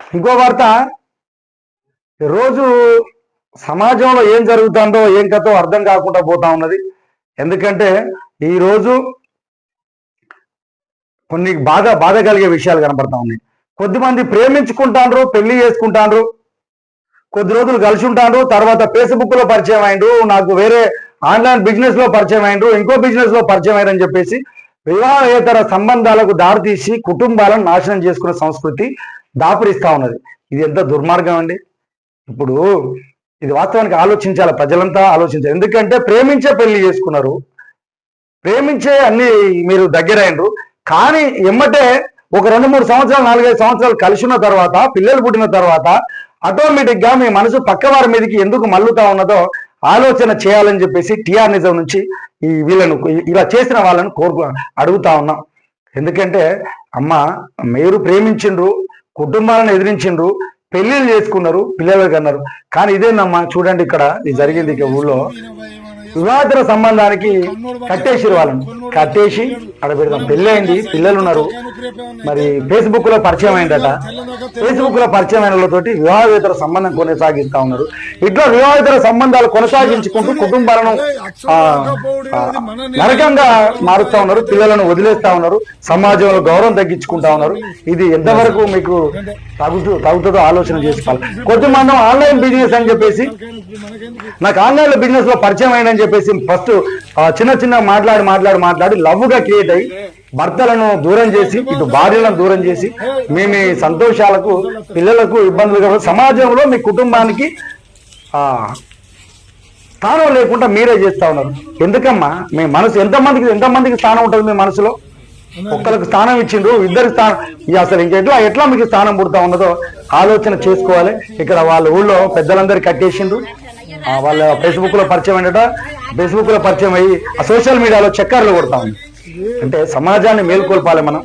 ఇంకో వార్త. రోజు సమాజంలో ఏం జరుగుతుందో ఏం కథో అర్థం కాకుండా పోతా ఉన్నది. ఎందుకంటే ఈరోజు కొన్ని బాధ బాధ కలిగే విషయాలు కనపడతా ఉన్నాయి. కొద్దిమంది ప్రేమించుకుంటాండ్రు పెళ్ళి చేసుకుంటాండ్రు. కొద్ది రోజులు కలిసి ఉంటాండ్రు తర్వాత ఫేస్బుక్లో పరిచయం అయిండ్రు నాకు వేరే ఆన్లైన్ బిజినెస్లో పరిచయం అయిండ్రు ఇంకో బిజినెస్లో పరిచయం అయ్యారని చెప్పేసి వివాహేతర సంబంధాలకు దారితీసి కుటుంబాలను నాశనం చేసుకునే సంస్కృతి దాపురిస్తా ఉన్నది. ఇది ఎంత దుర్మార్గం అండి? ఇప్పుడు ఇది వాస్తవానికి ఆలోచించాలి ప్రజలంతా ఆలోచించాలి. ఎందుకంటే ప్రేమించే పెళ్ళి చేసుకున్నారు. ప్రేమించే అన్ని మీరు దగ్గరైనరు కానీ ఎమ్మటే ఒక రెండు మూడు సంవత్సరాలు నాలుగైదు సంవత్సరాలు కలిసి ఉన్న తర్వాత పిల్లలు పుట్టిన తర్వాత ఆటోమేటిక్గా మీ మనసు పక్కవారి మీదకి ఎందుకు మల్లుతా ఉన్నదో ఆలోచన చేయాలని చెప్పేసి టిఆర్ నిజం నుంచి ఈ వీళ్ళను ఇలా చేసిన వాళ్ళని కోరుకు అడుగుతా ఉన్నాం. ఎందుకంటే అమ్మ మీరు ప్రేమించిండ్రు కుటుంబాలను ఎదిరించిండ్రు పెళ్ళిళ్ళు చేసుకున్నారు పిల్లలు అన్నారు. కానీ ఇదేనమ్మా చూడండి ఇక్కడ ఇది జరిగింది ఇక ఊళ్ళో. వివాహేతర సంబంధానికి కట్టేసిరు వాళ్ళని. కట్టేసి అక్కడ పెడదాం. పెళ్ళి అయింది. పిల్లలు ఉన్నారు. మరి ఫేస్బుక్లో పరిచయం అయిందట. ఫేస్బుక్లో పరిచయం అయిన వాళ్ళతోటి వివాహేతర సంబంధం కొనసాగిస్తా ఉన్నారు. ఇట్లా వివాహేతర సంబంధాలు కొనసాగించుకుంటూ కుటుంబాలను నరకంగా మారుస్తా ఉన్నారు. పిల్లలను వదిలేస్తా ఉన్నారు. సమాజంలో గౌరవం తగ్గించుకుంటా ఉన్నారు. ఇది ఎంతవరకు మీకు తగుతూ తగుతుందో ఆలోచన చేసుకోవాలి కొంతమంది ఆన్లైన్ బిజినెస్ అని చెప్పేసి నాకు ఆన్లైన్ బిజినెస్లో పరిచయం అయిందని చెప్పేసి ఫస్ట్ చిన్న చిన్న మాట్లాడి మాట్లాడి మాట్లాడి లవ్గా క్రియేట్ అయ్యి భర్తలను దూరం చేసి ఇటు భార్యలను దూరం చేసి మీ మీ సంతోషాలకు పిల్లలకు ఇబ్బందులు సమాజంలో మీ కుటుంబానికి ఆ స్థానం లేకుండా మీరే చేస్తా ఉన్నారు. ఎందుకమ్మా? మీ మనసు ఎంతమందికి ఎంతమందికి స్థానం ఉంటుంది మీ మనసులో? ఒక్కరికి స్థానం ఇచ్చిండ్రు ఇద్దరికి స్థానం అసలు ఇంకెట్లా ఎట్లా మీకు స్థానం పుడతా ఉన్నదో ఆలోచన చేసుకోవాలి. ఇక్కడ వాళ్ళ ఊళ్ళో పెద్దలందరూ కట్టేసిండ్రు. వాళ్ళ ఫేస్బుక్లో పరిచయం ఏంటట ఫేస్బుక్లో పరిచయం అయ్యి ఆ సోషల్ మీడియాలో చక్కర్లు కొడతా. ఉంది అంటే సమాజాన్ని మేల్కొల్పాలి మనం.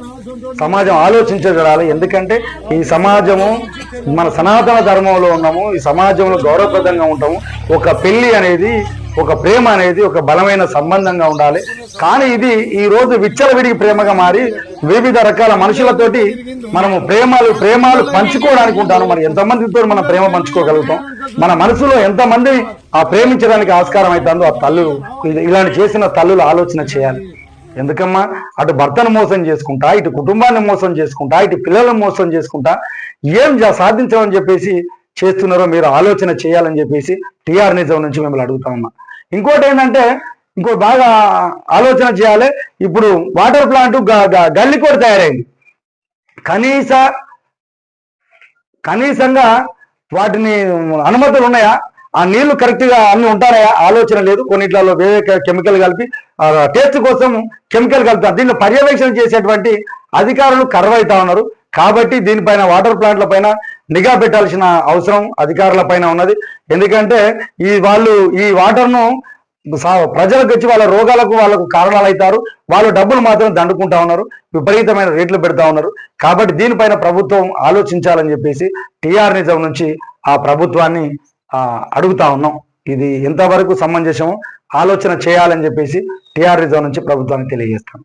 సమాజం ఆలోచించగలాలి. ఎందుకంటే ఈ సమాజము మన సనాతన ధర్మంలో ఉన్నాము ఈ సమాజంలో గౌరవప్రదంగా ఉంటాము. ఒక పెళ్ళి అనేది ఒక ప్రేమ అనేది ఒక బలమైన సంబంధంగా ఉండాలి. కానీ ఇది ఈ రోజు విచ్చలవిడికి ప్రేమగా మారి వివిధ రకాల మనుషులతోటి మనము ప్రేమలు ప్రేమాలు పంచుకోవడానికి ఉంటాను. మరి ఎంతమందితో మనం ప్రేమ పంచుకోగలుగుతాం? మన మనసులో ఎంతమంది ఆ ప్రేమించడానికి ఆస్కారం అవుతుందో ఆ తల్లులు ఇలాంటి చేసిన తల్లులు ఆలోచన చేయాలి. ఎందుకమ్మా? అటు భర్తను మోసం చేసుకుంటా ఇటు కుటుంబాన్ని మోసం చేసుకుంటా ఇటు పిల్లలను మోసం చేసుకుంటా ఏం సాధించమని చెప్పేసి చేస్తున్నారో మీరు ఆలోచన చేయాలని చెప్పేసి టిఆర్ నిజం నుంచి మిమ్మల్ని అడుగుతామమ్మా ఇంకోటి ఏంటంటే ఇంకో బాగా ఆలోచన చేయాలి. ఇప్పుడు వాటర్ ప్లాంట్ గల్లి కూడా తయారైంది. కనీస కనీసంగా వాటిని అనుమతులు ఉన్నాయా? ఆ నీళ్ళు కరెక్ట్గా అన్ని ఉంటాయా? ఆలోచన లేదు. కొన్నిట్లలో వేరే కెమికల్ కలిపి టేస్ట్ కోసం కెమికల్ కలుపుతారు. దీన్ని పర్యవేక్షణ చేసేటువంటి అధికారులు కరువైతా ఉన్నారు. కాబట్టి దీనిపైన వాటర్ ప్లాంట్ల పైన నిఘా పెట్టాల్సిన అవసరం అధికారుల పైన ఉన్నది. ఎందుకంటే ఈ వాళ్ళు ఈ వాటర్ను ప్రజలకు వచ్చి వాళ్ళ రోగాలకు వాళ్ళకు కారణాలు అవుతారు వాళ్ళు డబ్బులు మాత్రం దండుకుంటా ఉన్నారు. విపరీతమైన రేట్లు పెడతా ఉన్నారు. కాబట్టి దీనిపైన ప్రభుత్వం ఆలోచించాలని చెప్పేసి టీఆర్ నిజం నుంచి ఆ ప్రభుత్వాన్ని అడుగుతా ఉన్నాం. ఇది ఎంతవరకు సమంజసమో ఆలోచన చేయాలని చెప్పేసి టీఆర్ నిజం నుంచి ప్రభుత్వానికి తెలియజేస్తాం.